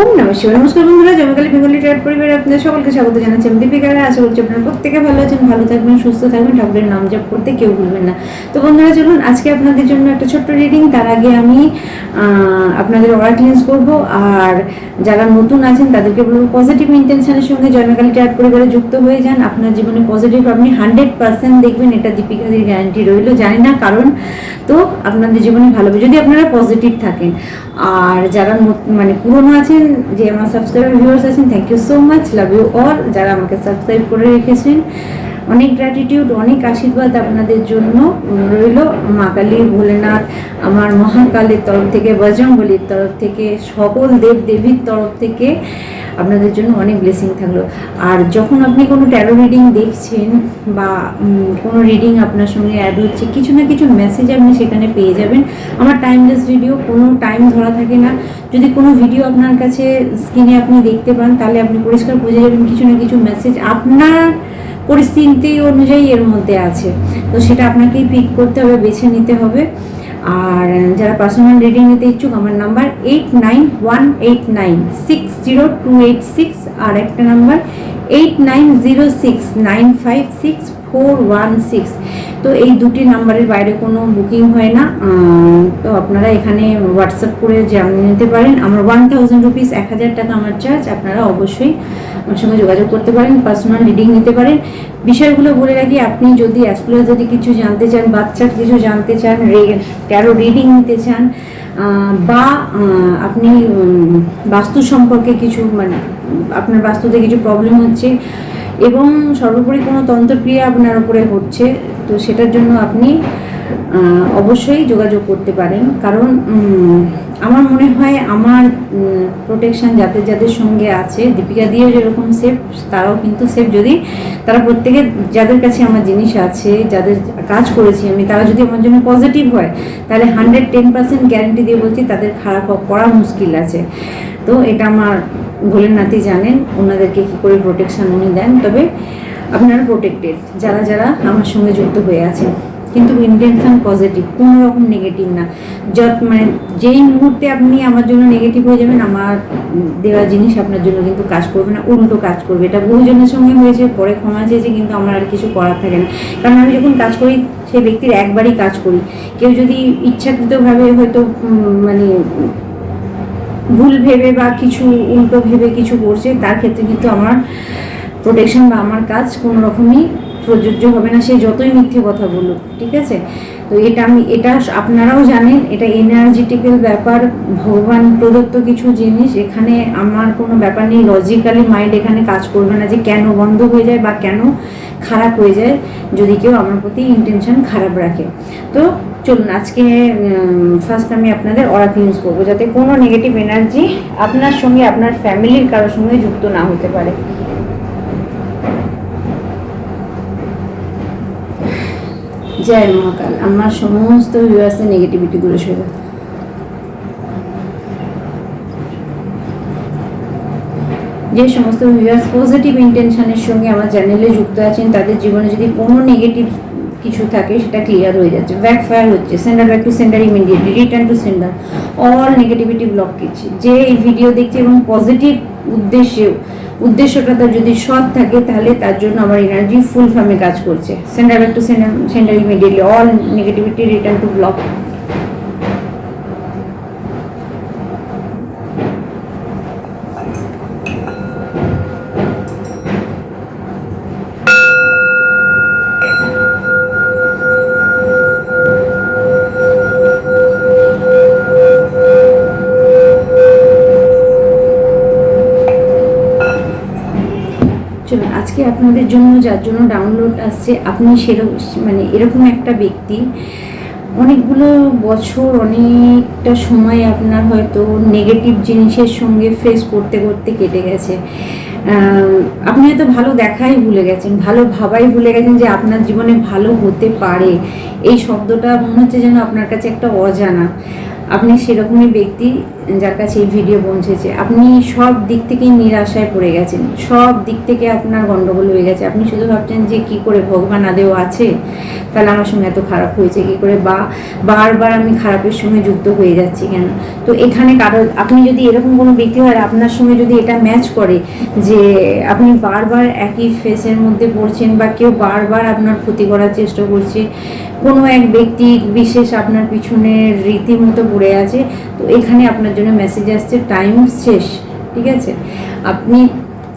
ওম নমস্কার নমস্কার বন্ধুরা জমকালী বেঙ্গলি ট্রেড পরিবারে আপনাদের সকলকে স্বাগত জানাচ্ছি আমি দীপিকা আশা করছি আপনারা প্রত্যেকে ভালো আছেন, ভালো থাকবেন, সুস্থ থাকবেন। ঠাকুরের নাম জপ করতে কেউ ভুলবেন না। তো বন্ধুরা, চলুন, আজকে আপনাদের জন্য একটা ছোট্ট রিডিং তার আগে আমি আপনাদের অর্ডার ক্লিন্স করব। আর যারা নতুন আছেন, তাদেরকে বলব পজিটিভ ইন্টেনশনের সঙ্গে জয়মাকালী ট্রেড পরিবারে যুক্ত হয়ে যান। আপনার জীবনে পজিটিভ আপনি হান্ড্রেড পার্সেন্ট দেখবেন, এটা দীপিকাদের গ্যারান্টি রইল। জানি না কারণ, তো আপনাদের জীবনে ভালো যদি আপনারা পজিটিভ থাকেন আর যারা মানে পুরনো আছেন, যে আমার সাবস্ক্রাইবার ভিউয়ার্স আছেন thank you so much love you all যারা আমাকে সাবস্ক্রাইব করে রেখেছেন। অনেক গ্র্যাটিটিউড অনেক আশীর্বাদ আপনাদের জন্য রইল। মা কালী, ভোলেনাথ, আমার মহাকালের তরফ থেকে বজরঙ্গলির তরফ থেকে, সকল দেব দেবীর তরফ থেকে। আপনাদের জন্য অনেক ব্লেসিং থাকল। আর যখন আপনি কোনো ট্যারো রিডিং দেখছেন বা কোনো রিডিং আপনার সঙ্গে অ্যাড হচ্ছে, কিছু না কিছু মেসেজ আপনি সেখানে পেয়ে যাবেন। আমার টাইমলেস ভিডিও কোনো টাইম ধরা থাকে না। যদি কোনো ভিডিও আপনার কাছে স্ক্রিনে আপনি দেখতে পান, তাহলে আপনি পরিষ্কার বুঝে যাবেন কিছু না কিছু মেসেজ আপনার পরিস্থিতি অনুযায়ী এর মধ্যে আছে। তো সেটা আপনাকেই পিক করতে হবে, বেছে নিতে হবে। আর যারা পার্সোনাল রিডিং নিতে ইচ্ছুক, আমার number eight nine one eight nine six zero two eight six আর একটা number eight nine zero six nine five six four one six তো এই দুটি নাম্বারের বাইরে কোনো বুকিং হয় না। তো আপনারা এখানে হোয়াটসঅ্যাপ করে জানিয়ে নিতে পারেন। আমার ওয়ান থাউজেন্ড রুপিস এক হাজার টাকা আমার চার্জ আপনারা অবশ্যই আমার সঙ্গে যোগাযোগ করতে পারেন পার্সোনাল রিডিং নিতে পারেন। বিষয়গুলো বলে রাখি, আপনি যদি অ্যাস্ট্রোলজি যদি কিছু জানতে চান, বাচ্চার কিছু জানতে চান ক্যারো রিডিং নিতে চান বা আপনি বাস্তু সম্পর্কে কিছু মানে আপনার বাস্তুতে কিছু প্রবলেম হচ্ছে এবং সর্বোপরি কোনো তন্ত্রক্রিয়া আপনার উপরে হচ্ছে, তো সেটার জন্য আপনি অবশ্যই যোগাযোগ করতে পারেন। কারণ আমার মনে হয় আমার প্রোটেকশন যাদের যাদের সঙ্গে আছে, দীপিকা দিয়েও যেরকম সেফ তারাও কিন্তু সেফ যদি তারা প্রত্যেকে, যাদের কাছে আমার জিনিস আছে, যাদের কাজ করেছি আমি, তারা যদি আমার জন্য পজিটিভ হয়, তাহলে হান্ড্রেড টেন পার্সেন্ট গ্যারেন্টি দিয়ে বলছি তাদের খারাপ করা মুশকিল আছে। তো এটা আমার নাতি জানেন, ওনাদেরকে কী করে প্রোটেকশন উনি দেন। তবে আপনারা প্রোটেক্টেড যারা যারা আমার সঙ্গে যুক্ত হয়ে আছেন। কিন্তু ইন্টেনশন পজিটিভ কোনো রকম নেগেটিভ না। যত মানে যেই মুহূর্তে আপনি আমার জন্য নেগেটিভ হয়ে যাবেন, আমার দেওয়া জিনিস আপনার জন্য কিন্তু কাজ করবে না, উল্টো কাজ করবে। এটা বহুজনের সঙ্গে হয়েছে, পরে ক্ষমা চেয়েছে, কিন্তু আমার আর কিছু করার থাকে না। কারণ আমি যখন কাজ করি, সেই ব্যক্তির একবারই কাজ করি। কেউ যদি ইচ্ছাকৃতভাবে হয়তো মানে ভুল ভেবে বা কিছু উল্টো ভেবে কিছু করছে, তার ক্ষেত্রে কিন্তু আমার প্রোটেকশন বা আমার কাজ কোনো রকমই প্রযোজ্য হবে না, সে যতই মিথ্যে কথা বলুক, ঠিক আছে? তো এটা আমি, এটা আপনারাও জানেন, এটা এনার্জেটিক্যাল ব্যাপার, ভগবান প্রদত্ত কিছু জিনিস, এখানে আমার কোনো ব্যাপার নেই লজিক্যালি মাইন্ড এখানে কাজ করবে না যে কেন বন্ধ হয়ে যায় বা কেন খারাপ হয়ে যায়, যদি কেউ আমার প্রতি ইন্টেনশন খারাপ রাখে। তো চলুন, আজকে ফার্স্ট আমি আপনাদের অরাক ইউজ করব যাতে কোনো নেগেটিভ এনার্জি আপনার সঙ্গে আপনার ফ্যামিলির কারোর সঙ্গে যুক্ত না হতে পারে। জয় মহাকাল, আমার সমস্ত ভিউয়ার্সের নেগেটিভিটি নেগেটিভিটিগুলো সরে যে সমস্ত ভিউয়ার্স পজিটিভ ইন্টেনশনের সঙ্গে আমার চ্যানেলে যুক্ত আছেন, তাদের জীবনে যদি কোনো নেগেটিভ কিছু থাকে, সেটা ক্লিয়ার হয়ে যাচ্ছে। ব্যাক ফায়ার হচ্ছে। Sender back to sender immediately return to sender all negativity block করছে। যে এই ভিডিও দেখছে এবং পজিটিভ উদ্দেশ্যে, উদ্দেশ্যটা তার যদি সৎ থাকে, তাহলে তার জন্য আমার এনার্জি ফুল ফার্মে কাজ করছে। Sender back to sender sender immediately all negativity return to block জন্য, যার জন্য ডাউনলোড আসছে, আপনি সেরকম মানে এরকম একটা ব্যক্তি। অনেকগুলো বছর, অনেকটা সময় আপনার হয়তো নেগেটিভ জিনিসের সঙ্গে ফেস করতে করতে কেটে গেছে। আপনি হয়তো ভালো দেখাই ভুলে গেছেন, ভালো ভাবাই ভুলে গেছেন যে আপনার জীবনে ভালো হতে পারে। এই শব্দটা মনে হচ্ছে যেন আপনার কাছে একটা অজানা। আপনি সেরকমই ব্যক্তি যার কাছে এই ভিডিও পৌঁছেছে, আপনি সব দিক থেকেই নিরাশায় পড়ে গেছেন। সব দিক থেকে আপনার গন্ডগোল হয়ে গেছে। আপনি শুধু ভাবছেন যে, কি করে ভগবান আদেও আছে? তাহলে আমার সঙ্গে এত খারাপ হয়েছে, কি করে? বা, বারবার আমি খারাপের সঙ্গে যুক্ত হয়ে যাচ্ছি কেন? তো এখানে কারও, আপনি যদি এরকম কোনো ব্যক্তি হয় আপনার সঙ্গে যদি এটা ম্যাচ করে, যে আপনি বারবার একই ফেসের মধ্যে পড়ছেন বা কেউ বারবার আপনার ক্ষতি করার চেষ্টা করছে, কোনো এক ব্যক্তি বিশেষ আপনার পিছনে রীতিমতো পড়ে আছে তো এখানে আপনার জন্য মেসেজ আসছে টাইম শেষ, ঠিক আছে? আপনি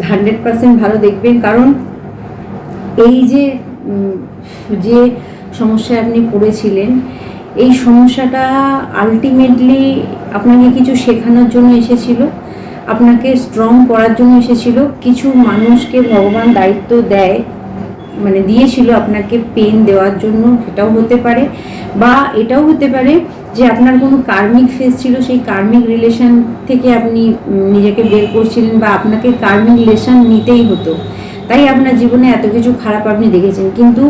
হান্ড্রেড পার্সেন্ট ভালো দেখবেন, কারণ এই যে যে সমস্যায় আপনি পড়েছিলেন, এই সমস্যাটা আলটিমেটলি আপনাকে কিছু শেখানোর জন্য এসেছিল, আপনাকে স্ট্রং করার জন্য এসেছিল, কিছু মানুষকে ভগবান দায়িত্ব দেয় মানে দিয়েছিল আপনাকে পেন দেওয়ার জন্য, সেটাও হতে পারে, বা এটাও হতে পারে যে আপনার কোনো কার্মিক ফেস ছিল, সেই কার্মিক রিলেশন থেকে আপনি নিজেকে বের করছিলেন বা আপনাকে কার্মিক রিলেশন নিতেই হতো। তাই আপনার জীবনে এত কিছু খারাপ আপনি দেখেছেন। কিন্তু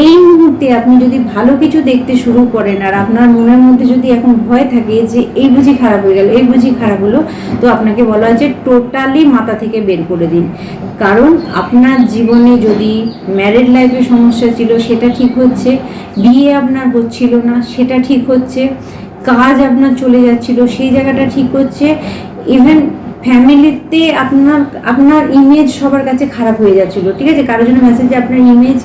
এই মুহূর্তে আপনি যদি ভালো কিছু দেখতে শুরু করেন আর আপনার মনের মধ্যে যদি এখন ভয় থাকে যে এই বুঝি খারাপ হয়ে গেল, এই বুঝি খারাপ হলো, তো আপনাকে বলা হয়েছে টোটালি মাথা থেকে বের করে দিন। কারণ আপনার জীবনে যদি ম্যারিড লাইফে সমস্যা ছিল, সেটা ঠিক হচ্ছে, বিয়ে আপনার হচ্ছিল না, সেটা ঠিক হচ্ছে, কাজ আপনার চলে যাচ্ছিল, সেই জায়গাটা ঠিক হচ্ছে ইভেন ফ্যামিলিতে আপনার আপনার ইমেজ সবার কাছে খারাপ হয়ে যাচ্ছিল, ঠিক আছে? কারোর জন্য মেসেজ আপনার ইমেজ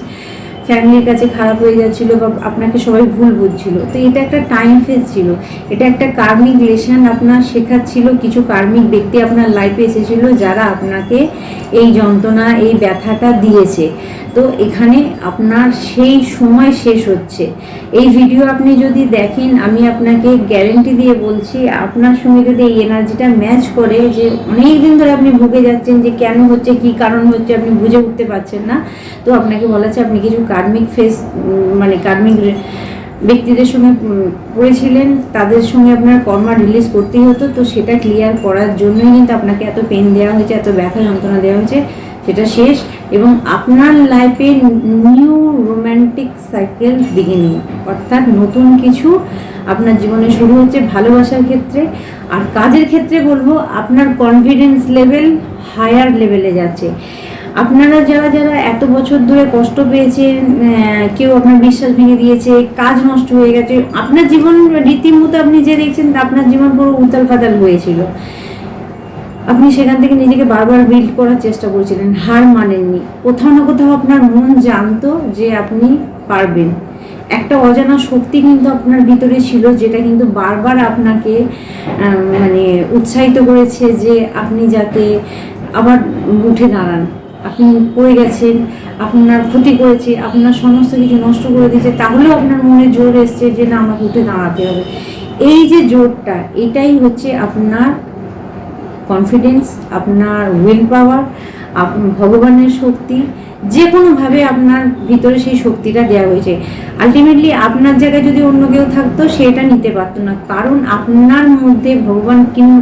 ফ্যামিলির কাছে খারাপ হয়ে যাচ্ছিল বা আপনাকে সবাই ভুল বুঝছিল। তো এটা একটা টাইম ফেজ ছিল। এটা একটা কার্মিক লেশন আপনার শেখাচ্ছিল। কিছু কার্মিক ব্যক্তি আপনার লাইফে এসেছিল যারা আপনাকে এই যন্ত্রণা, এই ব্যথাটা দিয়েছে। তো এখানে আপনার সেই সময় শেষ হচ্ছে। এই ভিডিও আপনি যদি দেখেন, আমি আপনাকে গ্যারেন্টি দিয়ে বলছি, আপনার সঙ্গে যদি এই এনার্জিটা ম্যাচ করে যে অনেক দিন ধরে আপনি ভুগে যাচ্ছেন যে কেন হচ্ছে, কি কারণ হচ্ছে, আপনি বুঝে উঠতে পারছেন না, তো আপনাকে বলা হচ্ছে আপনি কিছু কার্মিক ফেস মানে কার্মিক ব্যক্তিদের সঙ্গে পড়েছিলেন, তাদের সঙ্গে আপনার কর্মা রিলিজ করতেই হতো, তো সেটা ক্লিয়ার করার জন্যই কিন্তু আপনাকে এত পেন দেওয়া হয়েছে, এত ব্যথা যন্ত্রণা দেওয়া হয়েছে, সেটা শেষ। এবং আপনার লাইফে নিউ রোম্যান্টিক সাইকেল বিগিনিং অর্থাৎ নতুন কিছু আপনার জীবনে শুরু হচ্ছে ভালোবাসার ক্ষেত্রে। আর কাজের ক্ষেত্রে বলব, আপনার কনফিডেন্স লেভেল হায়ার লেভেলে যাচ্ছে। আপনারা যারা যারা এত বছর ধরে কষ্ট পেয়েছেন কেউ আপনার বিশ্বাস ভেঙে দিয়েছে, কাজ নষ্ট হয়ে গেছে, আপনার জীবন রীতিমতো আপনি যে দেখছেন তা আপনার জীবন পুরো উতাল ফাতাল হয়েছিল। আপনি সেখান থেকে নিজেকে বারবার বিল্ড করার চেষ্টা করছিলেন, হার মানেননি। কোথাও না কোথাও আপনার মন জানতো যে আপনি পারবেন। একটা অজানা শক্তি কিন্তু আপনার ভিতরে ছিল, যেটা কিন্তু বারবার আপনাকে মানে উৎসাহিত করেছে যে আপনি যাতে আবার উঠে দাঁড়ান। আপনি পড়ে গেছেন, আপনার ক্ষতি করেছে, আপনার সমস্ত কিছু নষ্ট করে দিয়েছে, তাহলেও আপনার মনে জোর এসছে যে না, আমাকে উঠে দাঁড়াতে হবে। এই যে জোরটা, এটাই হচ্ছে আপনার কনফিডেন্স আপনার উইল পাওয়ার ভগবানের শক্তি যে কোনোভাবে আপনার ভিতরে সেই শক্তিটা দেওয়া হয়েছে। আলটিমেটলি আপনার জায়গায় যদি অন্য কেউ থাকতো, সেটা নিতে পারতো না। কারণ আপনার মধ্যে ভগবান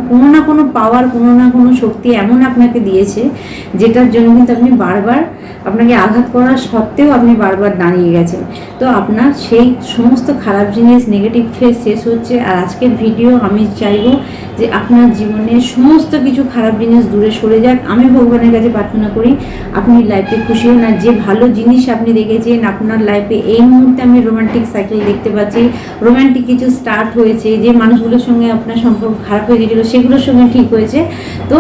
কোনো না কোনো পাওয়ার কোনো না কোনো শক্তি এমন আপনাকে দিয়েছে, যেটার জন্য কিন্তু আপনি বারবার আপনাকে আঘাত করার সত্ত্বেও আপনি বারবার দাঁড়িয়ে গেছেন। তো আপনার সেই সমস্ত খারাপ জিনিস নেগেটিভ ফেস শেষ হচ্ছে। আর আজকের ভিডিও আমি চাইব যে আপনার জীবনের সমস্ত কিছু খারাপ জিনিস দূরে সরে যাক। আমি ভগবানের কাছে প্রার্থনা করি, আপনি লাইফে খুশি হন। আর যে ভালো জিনিস আপনি দেখেছেন, আপনার লাইফে এই মুহূর্তে আমি রোমান্টিক সাইকেল দেখতে পাচ্ছি। রোমান্টিক কিছু স্টার্ট হয়েছে, যে মানুষগুলোর সঙ্গে আপনার সম্পর্ক খারাপ হয়ে গেছিল সেগুলোর সঙ্গে ঠিক হয়েছে। তো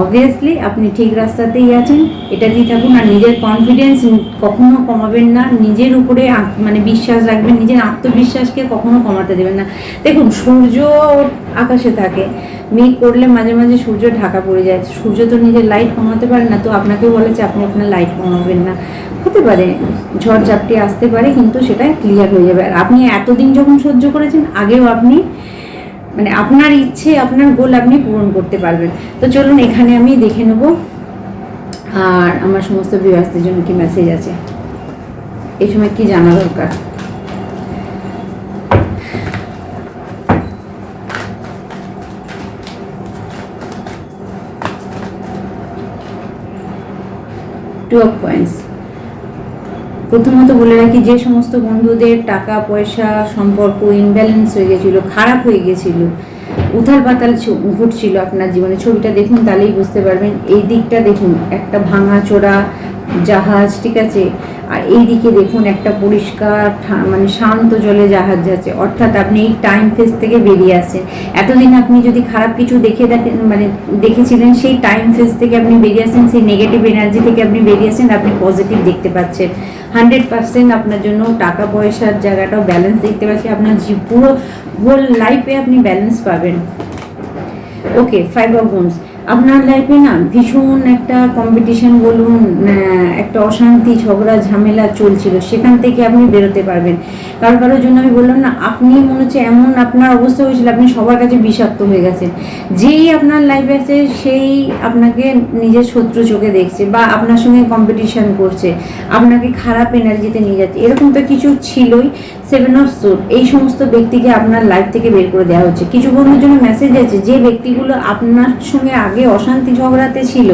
অবভিয়াসলি আপনি ঠিক রাস্তাতেই আছেন, এটা দিয়ে থাকুন। আর নিজের কনফিডেন্স কখনো কমাবেন না। নিজের উপরে মানে বিশ্বাস রাখবেন, নিজের আত্মবিশ্বাসকে কখনো কমাতে দেবেন না। দেখুন, সূর্য আকাশে থাকে, মেঘ করলে মাঝে মাঝে সূর্য ঢাকা পড়ে যায়। সূর্য তো নিজের লাইট কমাতে পারে না, তো আপনাকেও বলেছে আপনি আপনার লাইট কমাবেন না। হতে পারে, ঝড় ঝাপটি আসতে পারে, কিন্তু সেটা ক্লিয়ার হয়ে যাবে। আর আপনি এতদিন যখন সহ্য করেছেন, আগেও আপনি মানে আপনার ইচ্ছে, আপনার গোল আপনি পূরণ করতে পারবেন। তো চলুন, এখানে আমি দেখে নেব। আর আমার সমস্ত বিবাসদের জন্য কি মেসেজ আছে। এই সময় কি জানা দরকার? প্রথমত বলে রাখি, যে সমস্ত বন্ধুদের টাকা, পয়সা, সম্পর্ক ইনব্যালেন্স হয়ে গেছিল, খারাপ হয়ে গেছিল উথাল পাতাল ঘটছিল আপনার জীবনে, ছবিটা দেখুন তাহলেই বুঝতে পারবেন, এই দিকটা দেখুন, একটা ভাঙা চোরা জাহাজ, ঠিক আছে? আর এইদিকে দেখুন একটা পরিষ্কার মানে শান্ত জলে জাহাজ যাচ্ছে অর্থাৎ আপনি এই টাইম ফেস থেকে বেরিয়ে আসেন। এতদিন আপনি যদি খারাপ কিছু দেখে দেখেন মানে দেখেছিলেন, সেই টাইম ফেস থেকে আপনি বেরিয়ে আসেন, সেই নেগেটিভ এনার্জি থেকে আপনি বেরিয়ে আসেন, আপনি পজিটিভ দেখতে পাচ্ছেন। হান্ড্রেড পার্সেন্ট আপনার জন্য টাকা পয়সার জায়গাটাও ব্যালেন্স দেখতে পাচ্ছি। আপনার পুরো হোল লাইফে আপনি ব্যালেন্স পাবেন। ওকে ফাইভ অফ গুণস আপনার লাইফে না ভীষণ একটা কম্পিটিশন বলুন একটা অশান্তি, ঝগড়া, ঝামেলা চলছিল, সেখান থেকে আপনি বেরোতে পারবেন। কারও কারোর জন্য আমি বললাম না, আপনি মনে হচ্ছে এমন আপনার অবস্থা হয়েছিল, আপনি সবার কাছে বিষাক্ত হয়ে গেছেন। যেই আপনার লাইফে আছে, সেই আপনাকে নিজের শত্রু চোখে দেখছে বা আপনার সঙ্গে কম্পিটিশন করছে, আপনাকে খারাপ এনার্জিতে নিয়ে যাচ্ছে এরকম তো কিছু ছিলই। সেভেন অফ সুট এই সমস্ত ব্যক্তিকে আপনার লাইফ থেকে বের করে দেওয়া হচ্ছে। কিছু বন্ধুর জন্য মেসেজ আছে, যে ব্যক্তিগুলো আপনার সঙ্গে আগে অশান্তি ঝগড়াতে ছিল,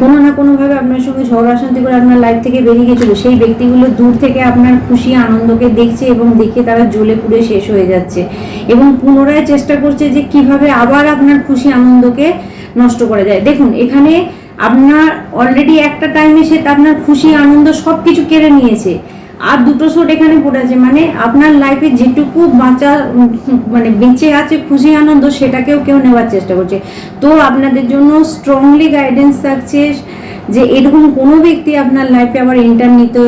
কোনো না কোনোভাবে আপনার সঙ্গে ঝগড়া অশান্তি করে আপনার লাইফ থেকে বেরিয়ে গেছিল সেই ব্যক্তিগুলো দূর থেকে আপনার খুশি আনন্দকে দেখছে এবং দেখে তারা জ্বলে পুড়ে শেষ হয়ে যাচ্ছে এবং পুনরায় চেষ্টা করছে যে কীভাবে আবার আপনার খুশি আনন্দকে নষ্ট করা যায়। দেখুন, এখানে আপনার অলরেডি একটা টাইমে সে আপনার খুশি আনন্দ সব কিছু কেড়ে নিয়েছে। আর দুটো শোট এখানে পড়ে আছে মানে আপনার লাইফে যেটুকু বাঁচা মানে বেঁচে আছে, খুশি, আনন্দ, সেটাকেও কেউ নেওয়ার চেষ্টা করছে। তো আপনাদের জন্য স্ট্রংলি গাইডেন্স থাকছে যে এরকম কোনো ব্যক্তি আপনার লাইফে আবার এন্টার নিতে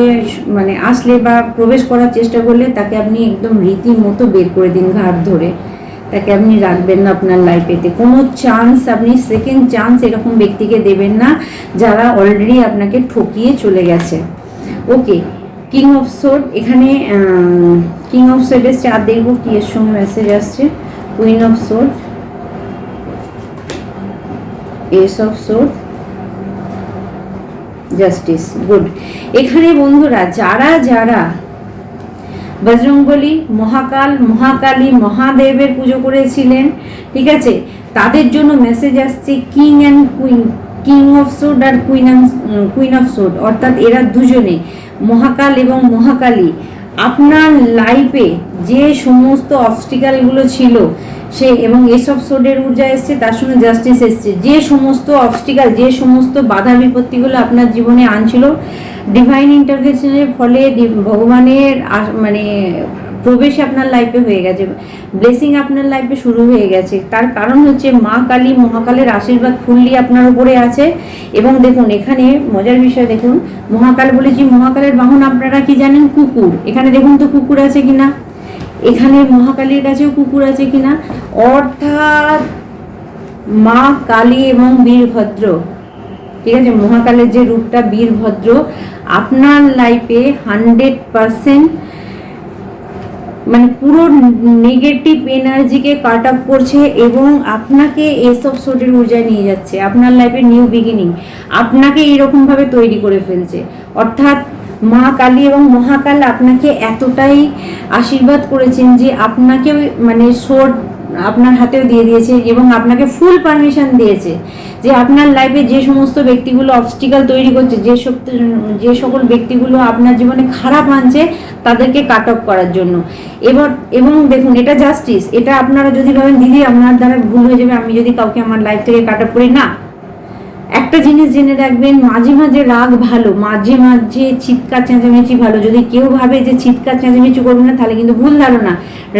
মানে আসলে বা প্রবেশ করার চেষ্টা করলে তাকে আপনি একদম রীতিমতো বের করে দিন ঘাট ধরে। তাকে আপনি রাখবেন না আপনার লাইফেতে কোনো চান্স আপনি সেকেন্ড চান্স এরকম ব্যক্তিকে দেবেন না, যারা অলরেডি আপনাকে ঠকিয়ে চলে গেছে। ওকে কিং অফ সোড এখানে কিং অফ সোডের চার দেখব কি এর সঙ্গে মেসেজ আসছে। Queen of sword ace of sword justice good এখানে বন্ধুরা, যারা যারা বজরংবলী, মহাকাল, মহাকালী, মহাদেবের পুজো করেছিলেন, ঠিক আছে? তাদের জন্য মেসেজ আসছে king and queen king of sword R queen queen of sword অর্থাৎ এরা দুজনে। মহাকাল এবং মহাকালী, আপনার লাইফে যে সমস্ত অবস্টিকালগুলো ছিল, সে এবং এসব সোডের ঊর্জা এসছে, তার সঙ্গে জাস্টিস এসছে। যে সমস্ত অবস্টিকাল যে সমস্ত বাধা বিপত্তিগুলো আপনার জীবনে আনছিল ডিভাইন ইন্টারভেশনের ফলে ভগবানের মানে প্রবেশ আপনার লাইফে হয়ে গেছে। ব্লেসিং আপনার লাইফে শুরু হয়ে গেছে। তার কারণ হচ্ছে মা কালী, মহাকালের আশীর্বাদ ফুললি আপনার উপরে আছে। এবং দেখুন, এখানে মজার বিষয় দেখুন, মহাকাল বলেছি, মহাকালের বাহন আপনারা কি জানেন? কুকুর। এখানে দেখুন তো কুকুর আছে কিনা? এখানে মহাকালীর কাছেও কুকুর আছে কিনা? অর্থাৎ মা কালী এবং বীরভদ্র, ঠিক আছে? মহাকালের যে রূপটা বীরভদ্র, আপনার লাইফে হান্ড্রেড পারসেন্ট মানে পুরো নেগেটিভ এনার্জিকে কাট আপ করছে এবং আপনাকে এসব সোটের ঊর্জায় নিয়ে যাচ্ছে। আপনার লাইফে নিউ বিগিনিং আপনাকে এইরকমভাবে তৈরি করে ফেলছে। অর্থাৎ মা কালী এবং মহাকাল আপনাকে এতটাই আশীর্বাদ করেছেন যে আপনাকে মানে সোট আপনার হাতেও দিয়ে দিয়েছে এবং আপনাকে ফুল পারমিশন দিয়েছে যে আপনার লাইফে যে সমস্ত ব্যক্তিগুলো অবস্টিকাল তৈরি করছে, যে সব, যে সকল ব্যক্তিগুলো আপনার জীবনে খারাপ আনছে তাদেরকে কাট অফ করার জন্য। এবার, এবং দেখুন, এটা জাস্টিস এটা আপনারা যদি ভাবেন, দিদি, আপনার দ্বারা ভুল হয়ে যাবে, আমি যদি কাউকে আমার লাইফ থেকে কাট অফ করি, না। একটা জিনিস জেনে রাখবেন, মাঝে মাঝে রাগ ভালো, মাঝে মাঝে চিৎকার চেঁচামেচি ভালো। যদি কেউ ভাবে যে চিৎকার চেঁচামেচি করবে না, তাহলে কিন্তু ভুল ধারণা।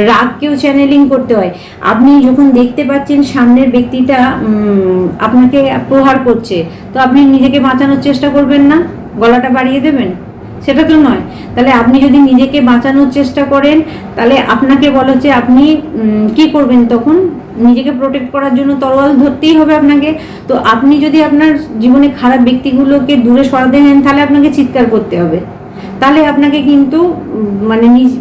রাগকেও চ্যানেলিং করতে হয়। আপনি যখন দেখতে পাচ্ছেন সামনের ব্যক্তিটা আপনাকে প্রহার করছে, তো আপনি নিজেকে বাঁচানোর চেষ্টা করবেন না? গলাটা বাড়িয়ে দেবেন? সেটা তো নয়। তাহলে আপনি যদি নিজেকে বাঁচানোর চেষ্টা করেন, তাহলে আপনাকে বলো যে আপনি কি করবেন তখন? নিজেকে প্রোটেক্ট করার জন্য তরোয়াল ধরতেই হবে আপনাকে। তো আপনি যদি আপনার জীবনে খারাপ ব্যক্তিগুলোকে দূরে সরাতে নেন, তাহলে আপনাকে চিৎকার করতে হবে। তাহলে আপনাকে কিন্তু মানে নিজ,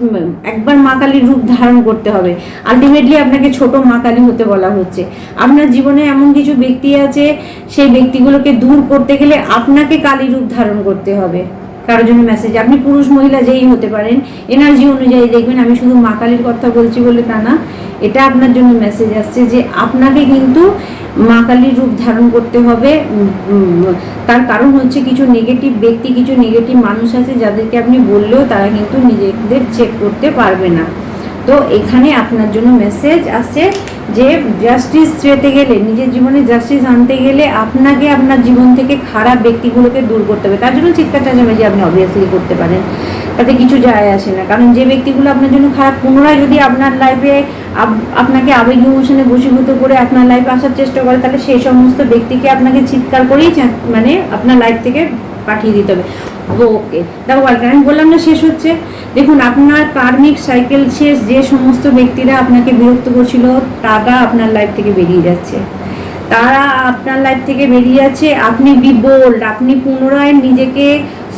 একবার মা কালীর রূপ ধারণ করতে হবে। আলটিমেটলি আপনাকে ছোট মা কালী হতে বলা হচ্ছে। আপনার জীবনে এমন কিছু ব্যক্তি আছে, সেই ব্যক্তিগুলোকে দূর করতে গেলে আপনাকে কালী রূপ ধারণ করতে হবে। কারোর জন্য মেসেজ আপনি পুরুষ, মহিলা, যেই হতে পারেন এনার্জি অনুযায়ী দেখবেন, আমি শুধু মা কালীর কথা বলছি বলে তা না, এটা আপনার জন্য মেসেজ আসছে যে আপনাকে কিন্তু মা কালীর রূপ ধারণ করতে হবে। তার কারণ হচ্ছে কিছু নেগেটিভ ব্যক্তি, কিছু নেগেটিভ মানুষ আছে, যাদেরকে আপনি বললেও তারা কিন্তু নিজেদের চেক করতে পারবে না। তো এখানে আপনার জন্য মেসেজ আছে যে জাস্টিস চেতে গেলে, নিজের জীবনে জাস্টিস আনতে গেলে আপনাকে আপনার জীবন থেকে খারাপ ব্যক্তিগুলোকে দূর করতে হবে। তার জন্য চিৎকার চাচামেচি আপনি অবভিয়াসলি করতে পারেন। তাতে কিছু যায় আসে না। কারণ যে ব্যক্তিগুলো আপনার জন্য খারাপ, পুনরায় যদি আপনার লাইফে আপনাকে আবেগ ইমোশনে বশীভূত করে আপনার লাইফে আসার চেষ্টা করে, তাহলে সেই সমস্ত ব্যক্তিকে আপনাকে চিৎকার করেই মানে আপনার লাইফ থেকে পাঠিয়ে দিতে হবে। ওকে দেখো আমি বললাম না, শেষ হচ্ছে? দেখুন, আপনার কার্মিক সাইকেল শেষ, যে সমস্ত ব্যক্তিরা আপনাকে বিরক্ত করছিল, তারা আপনার লাইফ থেকে বেরিয়ে যাচ্ছে। তারা আপনার লাইফ থেকে বেরিয়ে যাচ্ছে, আপনি বি বোল্ড আপনি পুনরায় নিজেকে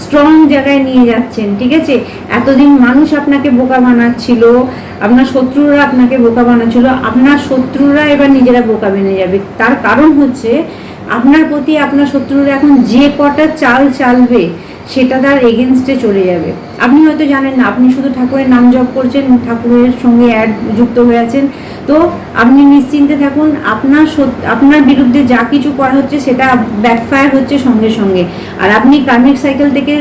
স্ট্রং জায়গায় নিয়ে যাচ্ছেন, ঠিক আছে? এতদিন মানুষ আপনাকে বোকা বানাচ্ছিল, আপনার শত্রুরা আপনাকে বোকা বানাচ্ছিল, আপনার শত্রুরা এবার নিজেরা বোকা বেনে যাবে। তার কারণ হচ্ছে আপনার প্রতি আপনার শত্রুর এখন যে কটা চাল চালবে, সেটা তার এগেনস্টে চলে যাবে। আপনি হয়তো জানেন না, আপনি শুধু ঠাকুরের নাম জপ করছেন, ঠাকুরের সঙ্গে অ্যাড যুক্ত হয়ে আছেন। তো আপনি নিশ্চিন্তে থাকুন, আপনার আপনার বিরুদ্ধে যা কিছু করা হচ্ছে, সেটা ব্যাকফায়ার হচ্ছে সঙ্গে সঙ্গে। আর আপনি কার্মিক সাইকেল থেকে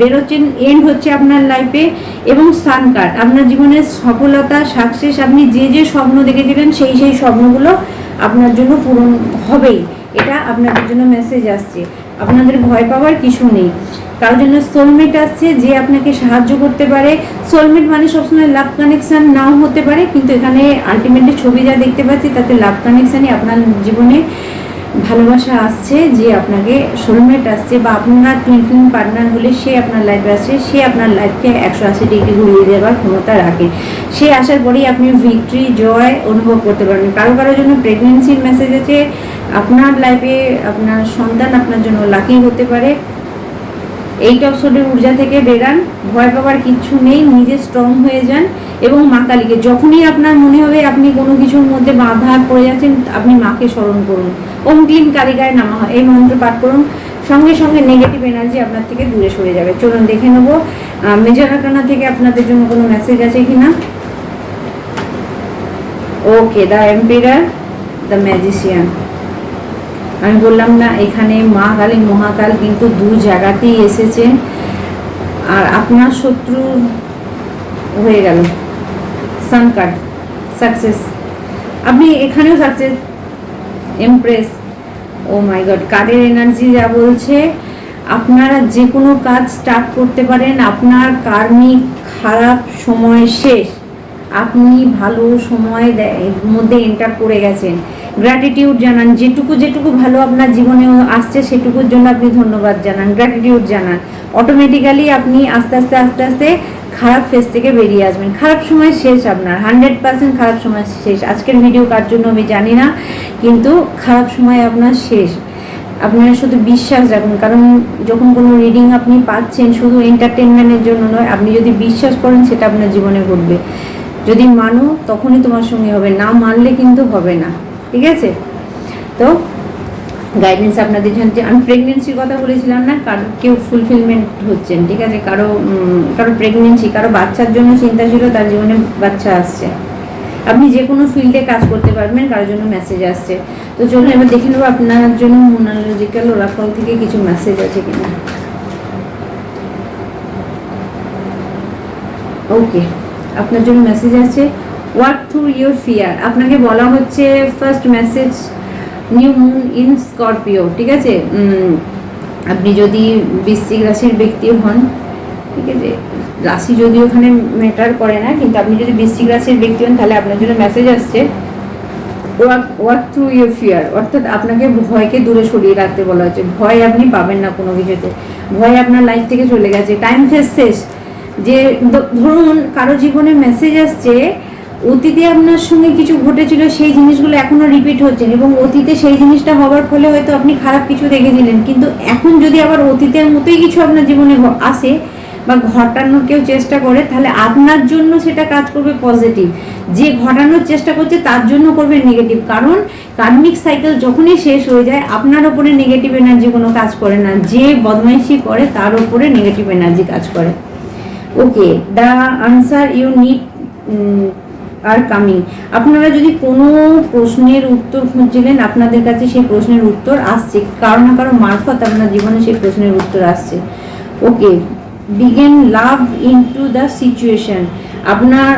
বেরোচ্ছেন এন্ড হচ্ছে আপনার লাইফে এবং সান কার্ড আপনার জীবনের সফলতা সাকসেস আপনি যে যে স্বপ্ন দেখেছিলেন, সেই সেই স্বপ্নগুলো আপনার জন্য পূরণ হবেই। এটা আপনাদের জন্য মেসেজ আসছে। আপনাদের ভয় পাওয়ার কিছু নেই। কারোর জন্য সোলমেট আসছে যে আপনাকে সাহায্য করতে পারে। সোলমেট মানে সবসময় লাভ কানেকশান নাও হতে পারে, কিন্তু এখানে আলটিমেটলি ছবি যা দেখতে পাচ্ছি, তাতে লাভ কানেকশানই আপনার জীবনে ভালোবাসা আসছে, যে আপনাকে সোলমেট আসছে, বা আপনার টুইন পার্টনার হলে সে আপনার লাইফে আসছে সে আপনার লাইফকে একশো আশি ডিগ্রি ঘুরিয়ে দেওয়ার ক্ষমতা রাখে। সে আসার পরেই আপনি ভিক্টরি জয় অনুভব করতে পারবেন। কারও কারোর জন্য প্রেগনেন্সির মেসেজ আছে আপনার লাইফে আপনার সন্তান আপনার জন্য লাকি হতে পারে। এই টপসোডের ঊর্জা থেকে বেরান। ভয় পাওয়ার কিচ্ছু নেই, নিজে স্ট্রং হয়ে যান এবং মা কালীকে। যখনই আপনার মনে হবে আপনি কোনো কিছুর মধ্যে বাধা পড়ে যাচ্ছেন, আপনি মাকে স্মরণ করুন। ওম ক্লিন কালিকায় নামা হয় এই মন্ত্র পাঠ করুন। সঙ্গে সঙ্গে নেগেটিভ এনার্জি আপনার থেকে দূরে সরে যাবে। চলুন দেখে নেব মেজর আকানা থেকে আপনাদের জন্য কোনো মেসেজ আছে কি না okay the emperor the magician আমি বললাম, না, এখানে মা কালী মহাকাল কিন্তু দু জায়গাতেই এসেছেন। আর আপনার শত্রু হয়ে গেল। সান কার্ড সাকসেস আপনি এখানেও success empress oh my god কার্ডের এনার্জি যা বলছে, আপনারা যে কোনো কাজ স্টার্ট করতে পারেন। আপনার কার্মিক খারাপ সময় শেষ। আপনি ভালো সময় মধ্যে এন্টার করে গেছেন। গ্র্যাটিটিউড জানান। যেটুকু যেটুকু ভালো আপনার জীবনে আসছে, সেটুকুর জন্য আপনি ধন্যবাদ জানান। গ্র্যাটিটিউড জানান। অটোমেটিক্যালি আপনি আস্তে আস্তে আস্তে আস্তে খারাপ ফেস থেকে বেরিয়ে আসবেন। খারাপ সময় শেষ আপনার। হান্ড্রেড পার্সেন্ট খারাপ সময় শেষ। আজকের ভিডিও কার জন্য আমি জানি না, কিন্তু খারাপ সময় আপনার শেষ। আপনারা শুধু বিশ্বাস রাখুন, কারণ যখন কোনো রিডিং আপনি পাচ্ছেন, শুধু এন্টারটেনমেন্টের জন্য নয়, আপনি যদি বিশ্বাস করেন, সেটা আপনার জীবনে ঘটবে। যদি মানো, তখনই তোমার সঙ্গে হবে। না মানলে কিন্তু হবে না। ঠিক আছে? তো গাইডেন্স আপনাদের জন্য যে- আমি প্রেগনেন্সির কথা বলেছিলাম না, কারও কেউ ফুলফিলমেন্ট হচ্ছেন, ঠিক আছে? কারও কারও প্রেগনেন্সি কারও বাচ্চার জন্য চিন্তা ছিল তার জীবনে বাচ্চা আসছে। আপনি যে কোনো ফিল্ডে কাজ করতে পারবেন, কারোর জন্য মেসেজ আসছে। তো চলুন, এবার দেখে নেব আপনার জন্য মোনালজিক্যাল ওরাফল থেকে কিছু মেসেজ আছে কিনা। ওকে আপনার জন্য মেসেজ আছে ওয়ার্ক থ্রু ইউর ফিয়ার আপনাকে বলা হচ্ছে first message new moon in Scorpio ঠিক আছে? আপনি যদি বৃশ্চিক রাশির ব্যক্তি হন, ঠিক আছে? রাশি যদি ওখানে ম্যাটার করে না, কিন্তু আপনি যদি বৃশ্চিক রাশির ব্যক্তি হন, তাহলে আপনার জন্য মেসেজ আসছে। Work work through your fear অর্থাৎ আপনাকে ভয়কে দূরে সরিয়ে রাখতে বলা হচ্ছে। ভয় আপনি পাবেন না কোনো কিছুতে। ভয় আপনার লাইফ থেকে চলে গেছে। টাইম ফেস শেষ যে ধরুন কারও জীবনে মেসেজ আসছে অতীতে আপনার সঙ্গে কিছু ঘটেছিল, সেই জিনিসগুলো এখনও রিপিট হচ্ছে এবং অতীতে সেই জিনিসটা হওয়ার ফলে হয়তো আপনি খারাপ কিছু দেখেছিলেন। কিন্তু এখন যদি আবার অতীতের মতোই কিছু আপনার জীবনে আসে বা ঘটানোর কেউ চেষ্টা করে, তাহলে আপনার জন্য সেটা কাজ করবে পজিটিভ যে ঘটানোর চেষ্টা করছে, তার জন্য করবে নেগেটিভ কারণ কার্মিক সাইকেল যখনই শেষ হয়ে যায়, আপনার ওপরে নেগেটিভ এনার্জি কোনো কাজ করে না। যে বদমাইশি করে, তার ওপরে নেগেটিভ এনার্জি কাজ করে। Okay the answer you need are coming আপনারা যদি কোনো প্রশ্নের উত্তর খুঁজছিলেন, আপনাদের কাছে সেই প্রশ্নের উত্তর আসছে। কারও না কারও মারফত আপনার জীবনে সেই প্রশ্নের উত্তর আসছে। Okay begin love into the situation আপনার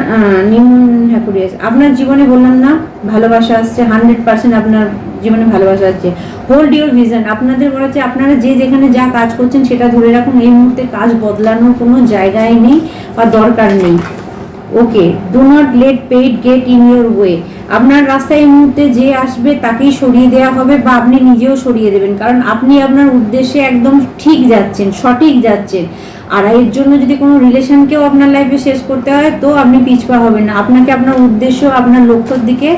নিমন হ্যাকুরিয়াস আপনার জীবনে বললাম না, ভালোবাসা আসছে, হান্ড্রেড পার্সেন্ট আপনার জীবনে ভালোবাসা আসছে। হোল্ড ইউর ভিশন আপনাদের বলা হচ্ছে আপনারা যে যেখানে যা কাজ করছেন সেটা ধরে রাখুন। এই মুহূর্তে কাজ বদলানোর কোনো জায়গায় নেই বা দরকার নেই। Okay do not let paid get in your way আপনার রাস্তায় এই মুহূর্তে যে আসবে তাকেই সরিয়ে দেওয়া হবে বা আপনি নিজেও সরিয়ে দেবেন। কারণ আপনি আপনার উদ্দেশ্যে একদম ঠিক যাচ্ছেন, সঠিক যাচ্ছেন। আর এর জন্য যদি কোনো রিলেশনকেও আপনার লাইফে শেষ করতে হয়, তো আপনি পিছপা হবেন না। আপনাকে আপনার উদ্দেশ্য, আপনার লক্ষ্যর দিকে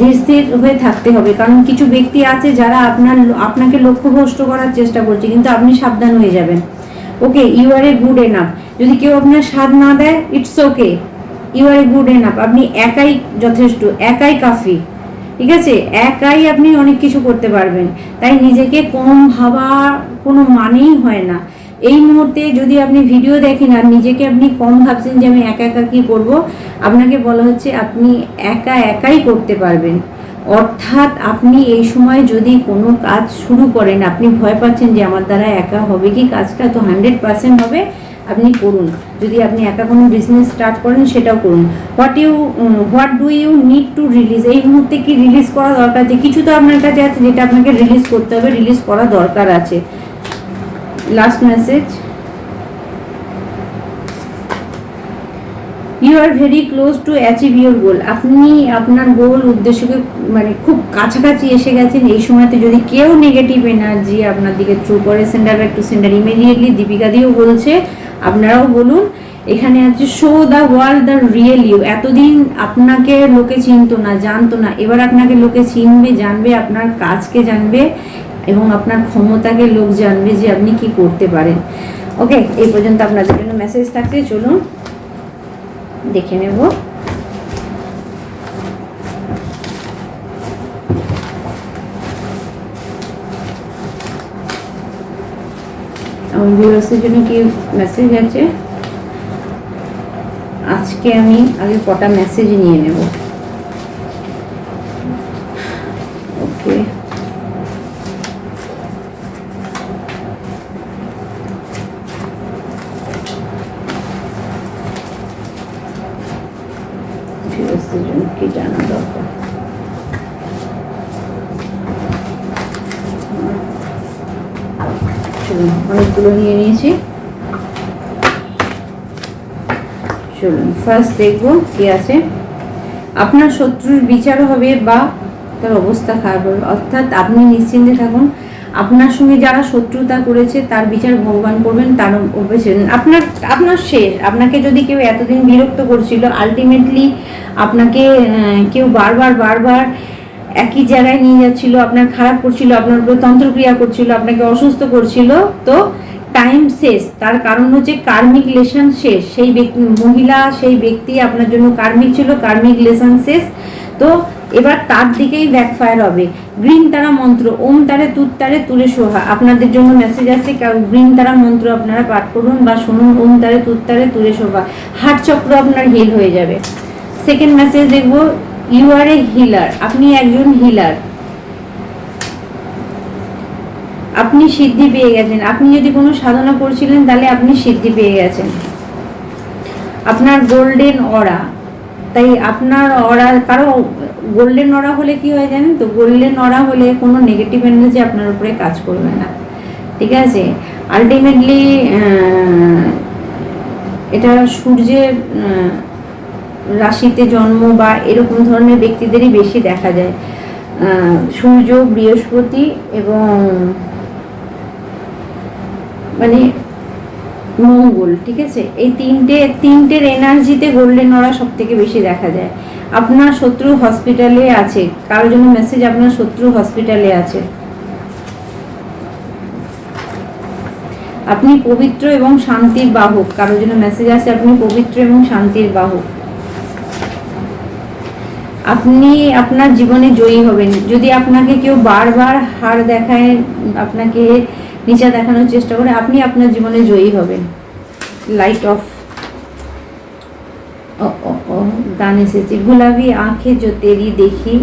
ধীর হয়ে থাকতে হবে। কারণ কিছু ব্যক্তি আছে যারা আপনার, আপনাকে লক্ষ্যভ্রষ্ট করার চেষ্টা করছে, কিন্তু আপনি সাবধান হয়ে যাবেন। Okay you are a good enough যদি কেউ আপনার স্বাদ না দেয় it's okay you are good enough আপনি একাই যথেষ্ট, একাই কাফি। ঠিক আছে? একাই আপনি অনেক কিছু করতে পারবেন। তাই নিজেকে কম ভাবা কোনো মানেই হয় না। এই মুহূর্তে যদি আপনি ভিডিও দেখেন আর নিজেকে আপনি কম ভাবছেন যে আমি একা একা কী করব, আপনাকে বলা হচ্ছে আপনি একা একাই করতে পারবেন। অর্থাৎ আপনি এই সময় যদি কোনো কাজ শুরু করেন, আপনি ভয় পাচ্ছেন যে আমার দ্বারা একা হবে কি? কাজটা তো হান্ড্রেড পার্সেন্ট হবে। আপনি করুন। যদি আপনি একা কোনো বিজনেস স্টার্ট করেন, সেটাও করুন। What you what do you need to release এই মুহূর্তে কি রিলিজ করা দরকার? যে কিছু তো আপনার কাছে আছে, যেটা আপনাকে রিলিজ করতে হবে রিলিজ করা দরকার আছে। Last message you are very close to achieve your goal আপনি আপনার গোল উদ্দেশ্যকে মানে খুব কাছাকাছি এসে গেছেন। এই সময়তে যদি কেউ নেগেটিভ এনার্জি আপনার দিকে থ্রু করে centre back to centre immediately Deepika দিয়েও বলছে আপনারাও বলুন, এখানে আছে show the world the real you এতদিন আপনাকে লোকে চিনতো না, জানতো না। এবার আপনাকে লোকে চিনবে, জানবে, আপনার কাজকে জানবে এবং আপনার ক্ষমতাকে লোক জানবে যে আপনি কি করতে পারেন। ওকে এই পর্যন্ত আপনাদের জন্য মেসেজ থাকছে, চলুন দেখে নেব। ভিউয়ার্সের জন্য কি মেসেজ আছে? আজকে আমি আগে কটা মেসেজ নিয়ে নেব ওকে ভিউয়ার্সের জন্য কি জানা দরকার চলুন অনেকগুলো নিয়ে নিয়েছি চলুন ফার্স্ট দেখব কি আছে। আপনার শত্রুর বিচার হবে বা তার অবস্থা খারাপ হবে। অর্থাৎ আপনি নিশ্চিন্তে থাকুন। আপনার সঙ্গে যারা শত্রুতা করেছে, তার বিচার ভগবান করবেন, তার আপনার আপনার শেষ আপনাকে যদি কেউ এতদিন বিরক্ত করছিল আলটিমেটলি আপনাকে কেউ বারবার বারবার একই জায়গায় নিয়ে যাচ্ছিল, আপনার খারাপ করছিল, আপনার উপরে তন্ত্রক্রিয়া করছিল, আপনাকে অসুস্থ করছিল, তো টাইম শেষ, তার কারণ হচ্ছে কার্মিক লেসন শেষ। সেই মহিলা, সেই ব্যক্তি আপনার জন্য কার্মিক ছিল কার্মিক লেসন শেষ। তো এবার তার দিকেই ব্যাকফায়ার হবে। গ্রিন তারা মন্ত্র, ওম তারে, তুত তারে, তুলে সোহা আপনাদের জন্য মেসেজ আছে গ্রিন তারা মন্ত্র আপনারা পাঠ করুন বা শুনুন, ওম তারে, তুত তারে, তুলে সোহা হার্ট চক্র আপনার হিল হয়ে যাবে। সেকেন্ড মেসেজ দেখব ইউ আর এ হিলার আপনি একজন হিলার আপনি সিদ্ধি পেয়ে গেছেন। আপনি যদি কোনো সাধনা করছিলেন, তাহলে আপনি সিদ্ধি পেয়ে গেছেন। আপনার গোল্ডেন অরা তাই আপনার অরা কারও গোল্ডেন অরা হলে কি হয় জানেন তো? গোল্ডেন অরা হলে কোনো নেগেটিভ এনার্জি আপনার উপরে কাজ করবে না। ঠিক আছে? আলটিমেটলি এটা সূর্যের রাশিতে জন্ম বা এরকম ধরনের ব্যক্তিদেরই বেশি দেখা যায়। সূর্য, বৃহস্পতি এবং মানে মঙ্গল, ঠিক আছে? এই তিনটে, তিনটের এনার্জিতে গোল্ডেন ওরা সব থেকে বেশি দেখা যায়। আপনার শত্রু হসপিটালে আছে। কারোর জন্য মেসেজ আপনার শত্রু হসপিটালে আছে। আপনি পবিত্র এবং শান্তির বাহক। কারোর জন্য মেসেজ আছে, আপনি পবিত্র এবং শান্তির বাহক। আপনি আপনার জীবনে জয়ী হবেন। যদি আপনাকে কেউ বারবার হার দেখায়, আপনাকে নিচে দেখানোর চেষ্টা করে আপনি আপনার জীবনে জয়ী হবেন। লাইট অফ ও ও গান এসেছে। গুলাবি আঁখে জো দেখি।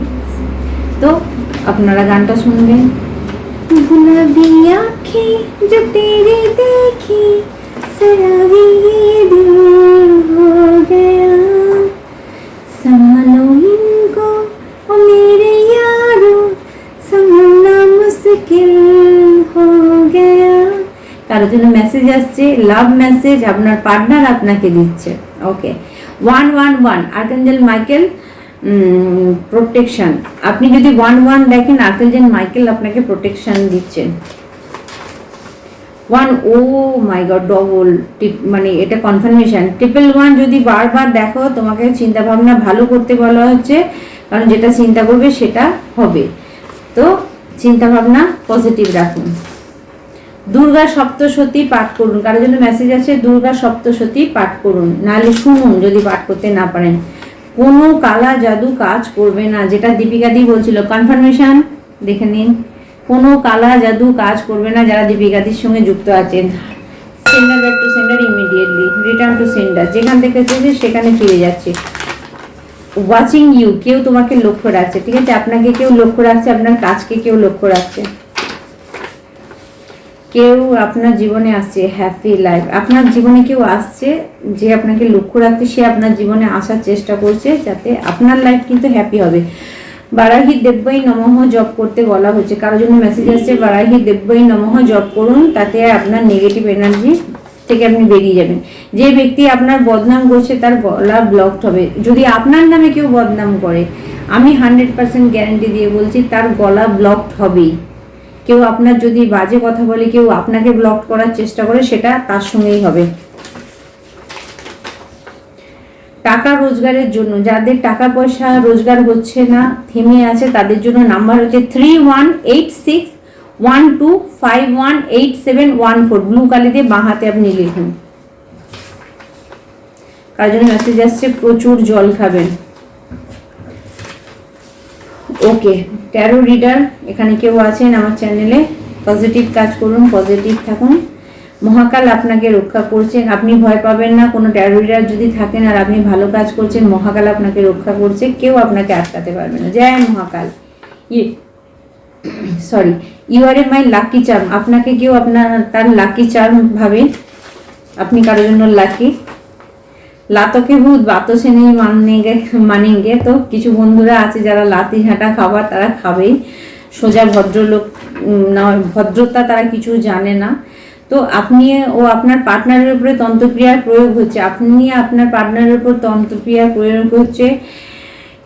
তো আপনারা গানটা শুনবেন। গুলাবি আঁখে জো দেখি সারাবি দিন হো গয়া সামালো কারোর জন্য মেসেজ আসছে লাভ মেসেজ আপনার পার্টনার আপনাকে দিচ্ছে। Okay one one one archangel Michael protection আপনি যদি ওয়ান ওয়ান দেখেন আর্কেঞ্জেল মাইকেল আপনাকে প্রোটেকশন দিচ্ছেন one oh my god double মানে এটা কনফার্মেশন ট্রিপল ওয়ান যদি বারবার দেখো, তোমাকে চিন্তা ভাবনা ভালো করতে বলা হচ্ছে, কারণ যেটা চিন্তা করবে সেটা হবে। তো চিন্তা ভাবনা পজিটিভ রাখুন। দুর্গা সপ্তশতী পাঠ করুন। কারোর জন্য মেসেজ আছে দুর্গা সপ্তশতী পাঠ করুন। নাহলে শুনুন যদি পাঠ করতে না পারেন। কোনো কালা জাদু কাজ করবে না, যেটা দীপিকা দি বলছিল। কনফার্মেশন দেখে নিন। কোনো কালা জাদু কাজ করবে না যারা দীপিকাদির সঙ্গে যুক্ত আছেন। Sender back to sender immediately return to sender যেখান থেকে এসেছে, সেখানে ফিরে যাচ্ছে। ওয়াচিং ইউ কেউ তোমাকে লক্ষ্য রাখছে। ঠিক আছে? আপনাকে কেউ লক্ষ্য রাখছে, আপনার কাজকে কেউ লক্ষ্য রাখছে। কেউ আপনার জীবনে আসছে হ্যাপি লাইফ আপনার জীবনে কেউ আসছে যে আপনাকে লক্ষ্য রাখতে সে আপনার জীবনে আসার চেষ্টা করছে যাতে আপনার লাইফ কিন্তু হ্যাপি হবে। বারাহি দেব্যই নমঃ জব করতে বলা হচ্ছে। কারোর জন্য মেসেজ আসছে, বারাহি দেব্যই নমঃ জব করুন, তাতে আপনার নেগেটিভ এনার্জি থেকে আপনি বেরিয়ে যাবেন। যে ব্যক্তি আপনার বদনাম করছে, তার গলা ব্লকড হবে। যদি আপনার নামে কেউ বদনাম করে, আমি হান্ড্রেড পার্সেন্ট গ্যারেন্টি দিয়ে বলছি, তার গলা ব্লকড হবেই। কেউ আপনার যদি বাজে কথা বলে, কেউ আপনাকে ব্লক করার চেষ্টা করে, সেটা তার সঙ্গেই হবে। টাকা রোজগারের জন্য, যাদের টাকা পয়সা রোজগার হচ্ছে না, থেমে আছে, তাদের জন্য নাম্বার হচ্ছে three one eight six one two five one eight seven one four blue কালি দিয়ে বাঁ হাতে আপনি লিখুন। কার জন্য মেসেজ আসছে? প্রচুর জল খাবেন। ওকে ট্যারো রিডার এখানে কেউ আছেন আমার চ্যানেলে পজিটিভ কাজ করুন পজিটিভ থাকুন। মহাকাল আপনাকে রক্ষা করছেন আপনি ভয় পাবেন না, কোনো ট্যারো রিডার যদি থাকেন আর আপনি ভালো কাজ করছেন, মহাকাল আপনাকে রক্ষা করছে, কেউ আপনাকে আটকাতে পারবে না। জয় মহাকাল। ইয়ে sorry you are a my lucky charm আপনাকে কেউ আপনার, তার লাকি চার্ম ভাবে, আপনি কারোর জন্য লাকি লাতকে ভূত বাতো সে নেই মানেঙ্গে মানেঙ্গে তো কিছু বন্ধুরা আছে যারা লাতি ঝাঁটা খাবার তারা খাবেই। সোজা ভদ্রলোক না, ভদ্রতা তারা কিছু জানে না। তো আপনি ও আপনার পার্টনারের উপরে তন্ত্রক্রিয়ার প্রয়োগ হচ্ছে। আপনি আপনার পার্টনারের উপর তন্ত্রক্রিয়ার প্রয়োগ হচ্ছে।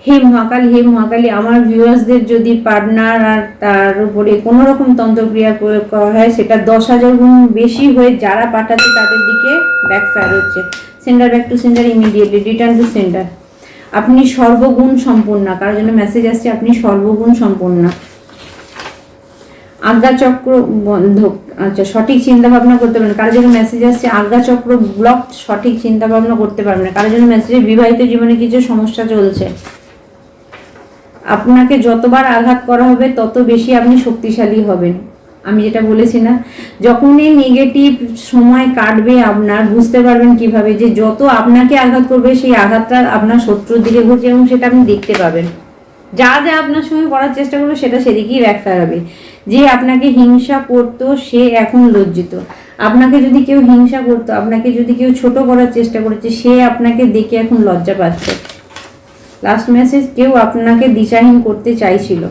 হে মহাকালী হে মহাকালী, আমার ভিউয়ার্সদের যদি পার্টনার আর তার উপরে কোনো রকম তন্ত্রক্রিয়া প্রয়োগ করা হয়, সেটা দশ হাজার গুণ বেশি হয়ে যারা পাঠাচ্ছে তাদের দিকে ব্যাকফায়ার হচ্ছে। Sender back to sender immediately return to sender আপনি সর্বগুণ সম্পূর্ণ কারোর জন্য মেসেজ আসছে? আপনি সর্বগুণ সম্পূর্ণ। আজ্ঞা চক্র বন্ধ আচ্ছা সঠিক চিন্তা ভাবনা করতে পারবেন কারোর জন্য মেসেজ আসছে, আজ্ঞা চক্র ব্লক সঠিক চিন্তা ভাবনা করতে পারবেন না। কারোর জন্য মেসেজে বিবাহিত জীবনে কিছু সমস্যা চলছে। আপনাকে যতবার আঘাত করা হবে, তত বেশি আপনি শক্তিশালী হবেন। আমি যেটা বলেছি না। যখনই নেগেটিভ সময় কাটবে আপনার, বুঝতে পারবেন কীভাবে যে যত আপনাকে আঘাত করবে, সেই আঘাতটা আপনার শত্রুর দিকে ঘুরছে এবং সেটা আপনি দেখতে পাবেন। যা যা আপনার সঙ্গে করার চেষ্টা করবে, সেটা সেদিকেই ব্যাকফায়ার হবে। যে আপনাকে হিংসা করতো, সে এখন লজ্জিত। আপনাকে যদি কেউ হিংসা করতো, আপনাকে যদি কেউ ছোট করার চেষ্টা করেছে, সে আপনাকে দেখে এখন লজ্জা পাচ্ছে। লাস্ট মেসেজ কেউ আপনাকে দিশাহীন করতে চাইছিল।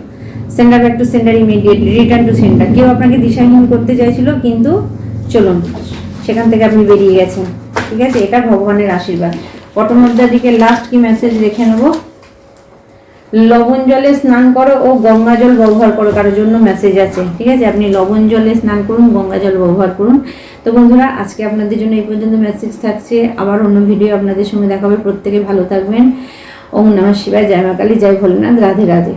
Sender back to sender immediately return to sender কেউ আপনাকে দিশাহীন করতে চাইছিল, কিন্তু চলুন, সেখান থেকে আপনি বেরিয়ে গেছেন। ঠিক আছে? এটা ভগবানের আশীর্বাদ। পটমধ্যার দিকে লাস্ট কি মেসেজ দেখে নেব? লবণ জলে স্নান করো ও গঙ্গা জল ব্যবহার করো, কারোর জন্য মেসেজ আছে। ঠিক আছে? আপনি লবণ জলে স্নান করুন, গঙ্গা জল ব্যবহার করুন। তো বন্ধুরা, আজকে আপনাদের জন্য এই পর্যন্ত মেসেজ থাকছে। আবার অন্য ভিডিও আপনাদের সঙ্গে দেখাবে প্রত্যেকে ভালো থাকবেন। ওম নমঃ শিবায়। জয় মা কালী, জয় ভোলেনাথ। রাধে রাধে।